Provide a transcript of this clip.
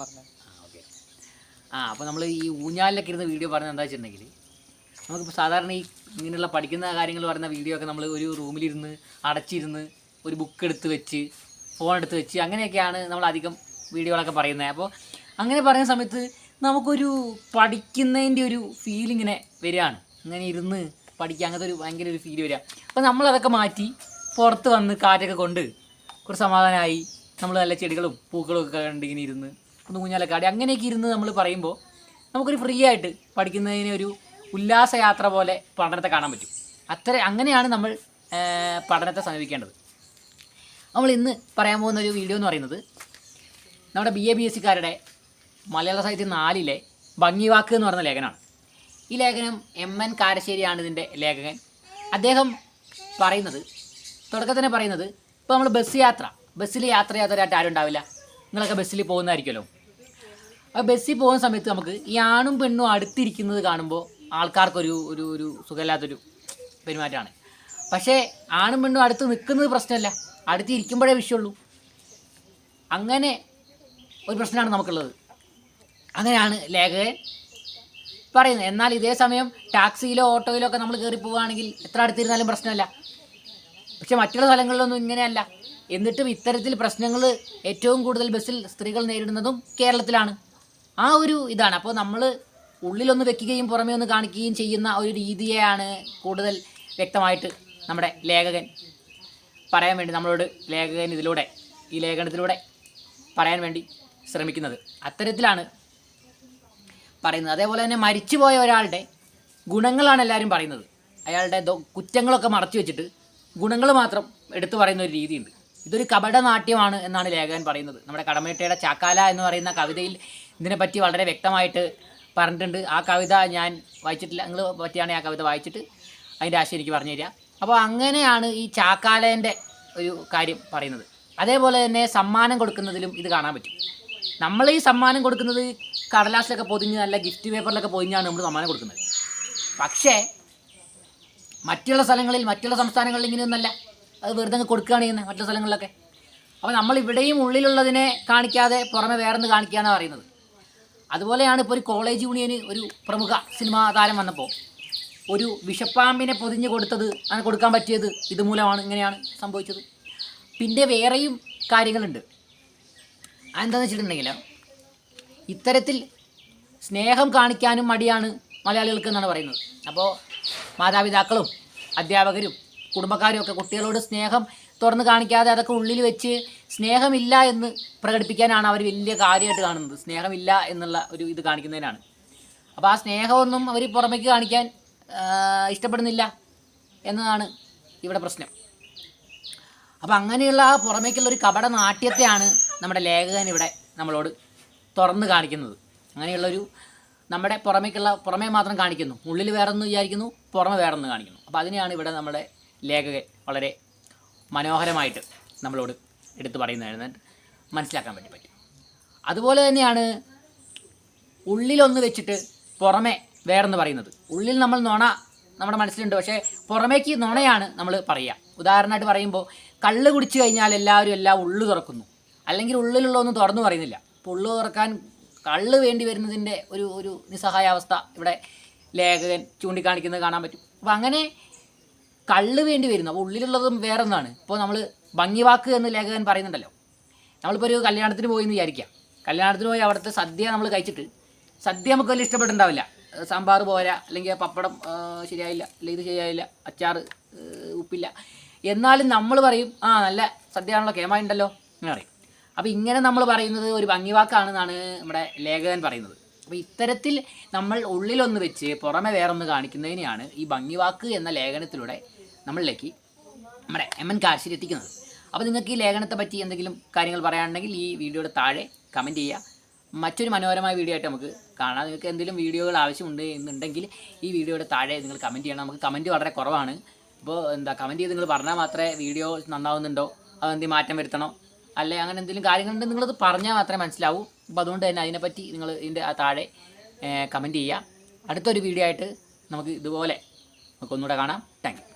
പറഞ്ഞത്. ആ ഓക്കെ ആ അപ്പോൾ നമ്മൾ ഈ ഊഞ്ഞാലിലൊക്കെ ഇരുന്ന് വീഡിയോ പറഞ്ഞത് എന്താ വെച്ചിട്ടുണ്ടെങ്കിൽ നമുക്കിപ്പോൾ സാധാരണ ഈ ഇങ്ങനെയുള്ള പഠിക്കുന്ന കാര്യങ്ങൾ പറയുന്ന വീഡിയോ ഒക്കെ നമ്മൾ ഒരു റൂമിലിരുന്ന് അടച്ചിരുന്ന് ഒരു ബുക്ക് എടുത്ത് വെച്ച് ഫോൺ എടുത്ത് വെച്ച് അങ്ങനെയൊക്കെയാണ് നമ്മൾ അധികം വീഡിയോകളൊക്കെ പറയുന്നത്. അപ്പോൾ അങ്ങനെ പറയുന്ന സമയത്ത് നമുക്കൊരു പഠിക്കുന്നതിന്റെ ഒരു ഫീലിങ്ങനെ വരികയാണ്. ഇങ്ങനെ ഇരുന്ന് പഠിക്കുക അങ്ങനത്തെ ഒരു ഭയങ്കര ഒരു ഫീൽ വരിക. അപ്പോൾ നമ്മളതൊക്കെ മാറ്റി പുറത്ത് വന്ന് കാറ്റൊക്കെ കൊണ്ട് കുറച്ച് സമാധാനമായി നമ്മൾ നല്ല ചെടികളും പൂക്കളും ഒക്കെ കണ്ടിങ്ങനെ ഇരുന്ന് ഒന്ന് ഊഞ്ഞാലൊക്കെ ആടി അങ്ങനെയൊക്കെ ഇരുന്ന് നമ്മൾ പറയുമ്പോൾ നമുക്കൊരു ഫ്രീ ആയിട്ട് പഠിക്കുന്നതിന് ഒരു ഉല്ലാസയാത്ര പോലെ പഠനത്തെ കാണാൻ പറ്റും. അത്ര അങ്ങനെയാണ് നമ്മൾ പഠനത്തെ സമീപിക്കേണ്ടത്. നമ്മൾ ഇന്ന് പറയാൻ പോകുന്ന ഒരു വീഡിയോ എന്ന് പറയുന്നത് നമ്മുടെ ബി എ ബി എസ് സിക്കാരുടെ മലയാള സാഹിത്യം നാലിലെ ഭംഗിവാക്ക് എന്ന് പറയുന്ന ലേഖനമാണ്. ഈ ലേഖനം എം എൻ കാരശ്ശേരിയാണ് ഇതിന്റെ ലേഖകൻ. അദ്ദേഹം പറയുന്നത് തുടക്കത്തിൽ പറയുന്നത് ഇപ്പോൾ നമ്മൾ ബസ് യാത്ര ബസ്സിൽ യാത്ര ചെയ്യാത്തവരായിട്ട് ആരും ഉണ്ടാവില്ല നിങ്ങളൊക്കെ ബസ്സിൽ പോകുന്നതായിരിക്കുമല്ലോ. അപ്പോൾ ബസ്സിൽ പോകുന്ന സമയത്ത് നമുക്ക് ഈ ആണും പെണ്ണും അടുത്തിരിക്കുന്നത് കാണുമ്പോൾ ആൾക്കാർക്കൊരു ഒരു ഒരു സുഖമില്ലാത്തൊരു പെരുമാറ്റമാണ്. പക്ഷേ ആണും പെണ്ണും അടുത്ത് നിൽക്കുന്നത് പ്രശ്നമല്ല. അടുത്ത് ഇരിക്കുമ്പോഴേ വിഷയമുള്ളൂ. അങ്ങനെ ഒരു പ്രശ്നമാണ് നമുക്കുള്ളത്. അങ്ങനെയാണ് ലേഖകൻ പറയുന്നത്. എന്നാൽ ഇതേ സമയം ടാക്സിയിലോ ഓട്ടോയിലോ ഒക്കെ നമ്മൾ കയറി പോവുകയാണെങ്കിൽ എത്ര അടുത്തിരുന്നാലും പ്രശ്നമല്ല. പക്ഷെ മറ്റുള്ള സ്ഥലങ്ങളിലൊന്നും ഇങ്ങനെയല്ല. എന്നിട്ടും ഇത്തരത്തിൽ പ്രശ്നങ്ങൾ ഏറ്റവും കൂടുതൽ ബസ്സിൽ സ്ത്രീകൾ നേരിടുന്നതും കേരളത്തിലാണ്. ആ ഒരു ഇതാണ്. അപ്പോൾ നമ്മൾ ഉള്ളിലൊന്ന് വെക്കുകയും പുറമേ ഒന്ന് കാണിക്കുകയും ചെയ്യുന്ന ഒരു രീതിയെയാണ് കൂടുതൽ വ്യക്തമായിട്ട് നമ്മുടെ ലേഖകൻ പറയാൻ വേണ്ടി നമ്മളോട് ലേഖകൻ ഇതിലൂടെ ഈ ലേഖനത്തിലൂടെ പറയാൻ വേണ്ടി ശ്രമിക്കുന്നത്. അത്തരത്തിലാണ് പറയുന്നത്. അതേപോലെ തന്നെ മരിച്ചുപോയ ഒരാളുടെ ഗുണങ്ങളാണ് എല്ലാവരും പറയുന്നത്. അയാളുടെ കുറ്റങ്ങളൊക്കെ മറച്ചു വെച്ചിട്ട് ഗുണങ്ങൾ മാത്രം എടുത്തു പറയുന്ന ഒരു രീതിയുണ്ട്. ഇതൊരു കപടനാട്യമാണ് എന്നാണ് ലേഖകൻ പറയുന്നത്. നമ്മുടെ കടമേട്ടയുടെ ചാക്കാല എന്ന് പറയുന്ന കവിതയിൽ ഇതിനെപ്പറ്റി വളരെ വ്യക്തമായിട്ട് പറഞ്ഞിട്ടുണ്ട്. ആ കവിത ഞാൻ വായിച്ചിട്ടില്ല. നിങ്ങൾ പറ്റിയാണ് ആ കവിത വായിച്ചിട്ട് അതിന്റെ ആശയം എനിക്ക് പറഞ്ഞു തരിക. അപ്പോൾ അങ്ങനെയാണ് ഈ ചാക്കാലേന്റെ ഒരു കാര്യം പറയുന്നത്. അതേപോലെ തന്നെ സമ്മാനം കൊടുക്കുന്നതിലും ഇത് കാണാൻ പറ്റും. നമ്മൾ ഈ സമ്മാനം കൊടുക്കുന്നത് കടലാസിലൊക്കെ പൊതിഞ്ഞ് നല്ല ഗിഫ്റ്റ് പേപ്പറിലൊക്കെ പൊതിഞ്ഞാണ് നമ്മൾ സമ്മാനം കൊടുക്കുന്നത്. പക്ഷേ മറ്റുള്ള സ്ഥലങ്ങളിൽ മറ്റുള്ള സംസ്ഥാനങ്ങളിൽ ഇങ്ങനെയൊന്നല്ല. അത് വെറുതെ കൊടുക്കുകയാണ് ചെയ്യുന്നത് മറ്റുള്ള സ്ഥലങ്ങളിലൊക്കെ. അപ്പോൾ നമ്മൾ ഇവിടെയും ഉള്ളിലുള്ളതിനെ കാണിക്കാതെ പുറമെ വേറൊന്ന് കാണിക്കുകയാണ് പറയുന്നത്. അതുപോലെയാണ് ഇപ്പോൾ ഒരു കോളേജ് യൂണിയന് ഒരു പ്രമുഖ സിനിമാ താരം വന്നപ്പോൾ ഒരു വിഷപ്പാമ്പിനെ പൊതിഞ്ഞ് കൊടുത്തത് അങ്ങനെ കൊടുക്കാൻ പറ്റിയത് ഇതുമൂലമാണ് ഇങ്ങനെയാണ് സംഭവിച്ചത്. പിന്നെ വേറെയും കാര്യങ്ങളുണ്ട്. അതെന്താണെന്ന് വെച്ചിട്ടുണ്ടെങ്കിൽ ഇത്തരത്തിൽ സ്നേഹം കാണിക്കാനും മടിയാണ് മലയാളികൾക്ക് എന്നാണ് പറയുന്നത്. അപ്പോൾ മാതാപിതാക്കളും അധ്യാപകരും കുടുംബക്കാരും ഒക്കെ കുട്ടികളോട് സ്നേഹം തുറന്ന് കാണിക്കാതെ അതൊക്കെ ഉള്ളിൽ വെച്ച് സ്നേഹമില്ല എന്ന് പ്രകടിപ്പിക്കാനാണ് അവർ വലിയ കാര്യമായിട്ട് കാണുന്നത്. സ്നേഹമില്ല എന്നുള്ള ഒരു ഇത് കാണിക്കുന്നതിനാണ്. അപ്പോൾ ആ സ്നേഹമൊന്നും അവർ പുറമേക്ക് കാണിക്കാൻ ഇഷ്ടപ്പെടുന്നില്ല എന്നതാണ് ഇവിടെ പ്രശ്നം. അപ്പോൾ അങ്ങനെയുള്ള ആ പുറമേക്കുള്ള ഒരു കപട നാട്യത്തെയാണ് നമ്മുടെ ലേഖകൻ ഇവിടെ നമ്മളോട് തുറന്ന് കാണിക്കുന്നത്. അങ്ങനെയുള്ളൊരു നമ്മുടെ പുറമേക്കുള്ള പുറമേ മാത്രം കാണിക്കുന്നു. ഉള്ളിൽ വേറൊന്ന് വിചാരിക്കുന്നു പുറമെ വേറൊന്ന് കാണിക്കുന്നു. അപ്പോൾ അതിനെയാണ് ഇവിടെ നമ്മുടെ ലേഖകൻ വളരെ മനോഹരമായിട്ട് നമ്മളോട് എടുത്തു പറയുന്നതായിരുന്നു. മനസ്സിലാക്കാൻ വേണ്ടി പറ്റും. അതുപോലെ തന്നെയാണ് ഉള്ളിലൊന്ന് വെച്ചിട്ട് പുറമെ വേറെന്ന് പറയുന്നത്. ഉള്ളിൽ നമ്മൾ നുണ നമ്മുടെ മനസ്സിലുണ്ട്. പക്ഷേ പുറമേക്ക് നുണയാണ് നമ്മൾ പറയുക. ഉദാഹരണമായിട്ട് പറയുമ്പോൾ കള്ള് കുടിച്ചു കഴിഞ്ഞാൽ എല്ലാവരും എല്ലാം ഉള്ളു തുറക്കുന്നു. അല്ലെങ്കിൽ ഉള്ളിലുള്ള ഒന്നും തുറന്നു പറയുന്നില്ല. അപ്പോൾ ഉള്ളു തുറക്കാൻ കള്ള് വേണ്ടി വരുന്നതിന്റെ ഒരു ഒരു നിസ്സഹായാവസ്ഥ ഇവിടെ ലേഖകൻ ചൂണ്ടിക്കാണിക്കുന്നത് കാണാൻ പറ്റും. അപ്പോൾ അങ്ങനെ കള്ള് വേണ്ടി വരുന്നു. അപ്പോൾ ഉള്ളിലുള്ളതും വേറെ ഒന്നാണ് ഇപ്പോൾ നമ്മൾ ഭംഗിവാക്ക് എന്ന് ലേഖകൻ പറയുന്നുണ്ടല്ലോ. നമ്മളിപ്പോൾ ഒരു കല്യാണത്തിന് പോയി എന്ന് വിചാരിക്കാം. കല്യാണത്തിന് പോയി അവിടുത്തെ സദ്യ നമ്മൾ കഴിച്ചിട്ട്. സദ്യ നമുക്ക് വലിയ ഇഷ്ടപ്പെട്ടുണ്ടാവില്ല സാമ്പാർ പോരാ അല്ലെങ്കിൽ പപ്പടം ശരിയായില്ല അല്ലെങ്കിൽ ഇത് ശരിയായില്ല അച്ചാർ ഉപ്പില്ല. എന്നാലും നമ്മൾ പറയും ആ നല്ല സദ്യയാണല്ലോ കേമായുണ്ടല്ലോ എന്ന് പറയും. അപ്പോൾ ഇങ്ങനെ നമ്മൾ പറയുന്നത് ഒരു ഭംഗിവാക്കാണെന്നാണ് നമ്മുടെ ലേഖകൻ പറയുന്നത്. അപ്പോൾ ഇത്തരത്തിൽ നമ്മൾ ഉള്ളിലൊന്ന് വെച്ച് പുറമെ വേറൊന്ന് കാണിക്കുന്നതിനെയാണ് ഈ ഭംഗിവാക്ക് എന്ന ലേഖനത്തിലൂടെ നമ്മളിലേക്ക് നമ്മുടെ എം എൻ കാശിരി എത്തിക്കുന്നത്. അപ്പോൾ നിങ്ങൾക്ക് ഈ ലേഖനത്തെ പറ്റി എന്തെങ്കിലും കാര്യങ്ങൾ പറയാനുണ്ടെങ്കിൽ ഈ വീഡിയോയുടെ താഴെ കമന്റ് ചെയ്യുക. മറ്റൊരു മനോഹരമായ വീഡിയോ ആയിട്ട് നമുക്ക് കാണാം. നിങ്ങൾക്ക് എന്തെങ്കിലും വീഡിയോകൾ ആവശ്യമുണ്ട് എന്നുണ്ടെങ്കിൽ ഈ വീഡിയോയുടെ താഴെ നിങ്ങൾ കമന്റ് ചെയ്യണം. നമുക്ക് കമന്റ് വളരെ കുറവാണ്. അപ്പോൾ എന്താ കമന്റ് ചെയ്ത് നിങ്ങൾ പറഞ്ഞാൽ മാത്രമേ വീഡിയോ നന്നാവുന്നുണ്ടോ? അതെന്തെങ്കിലും മാറ്റം വരുത്തണോ? അല്ലെ അങ്ങനെ എന്തെങ്കിലും കാര്യങ്ങളുണ്ടെങ്കിൽ നിങ്ങളത് പറഞ്ഞാൽ മാത്രമേ മനസ്സിലാവൂ. അപ്പോൾ അതുകൊണ്ട് തന്നെ അതിനെപ്പറ്റി നിങ്ങൾ ഇതിന്റെ താഴെ കമന്റ് ചെയ്യുക. അടുത്തൊരു വീഡിയോ ആയിട്ട് നമുക്ക് ഇതുപോലെ നമുക്കൊന്നുകൂടെ കാണാം. താങ്ക്